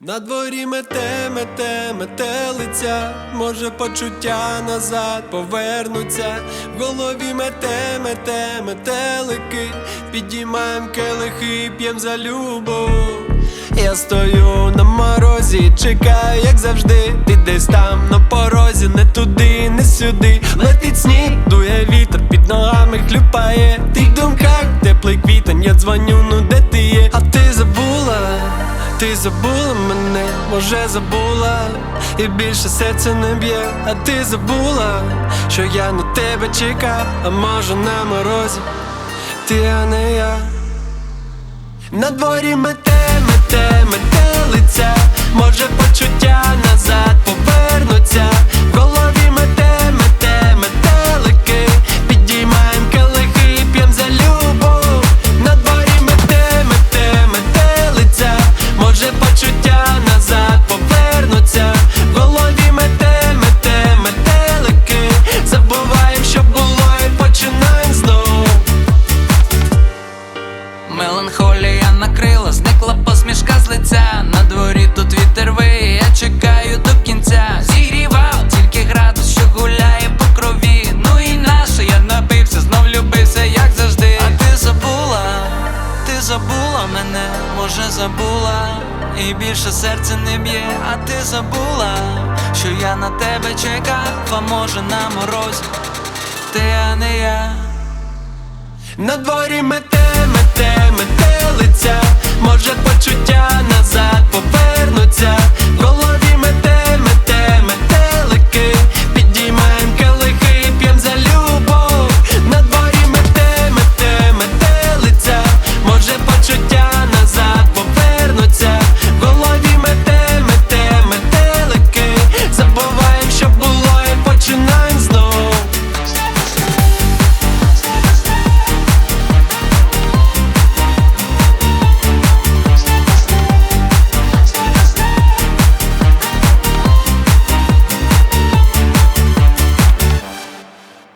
На дворі мете, мете, метелиця, може почуття назад повернуться, в голові мете, мете, метелики, підіймаєм келихи, п'єм за любов. Я стою на морозі, чекаю, як завжди. Ти десь там на порозі, не туди, не сюди. Летить сніг, дує вітер, під ногами хлюпає. Ти в думках, теплий квітень, я дзвоню, ну де забула мене, може забула, і більше серце не б'є, а ти забула, що я на тебе чекав, а може на морозі, ти, а не я. На дворі мете, Меланхолія накрила, зникла посмішка з лиця. На дворі тут вітер виє, я чекаю до кінця. Зігрівав тільки градус, що гуляє по крові. Ну і наше, я напився, знов любився, як завжди. А ти забула, ти забула мене, може забула, і більше серце не б'є, а ти забула, що я на тебе чекав, а може на морозі, ти, а не я. На дворі мете, мете, метелиця, може почуття назад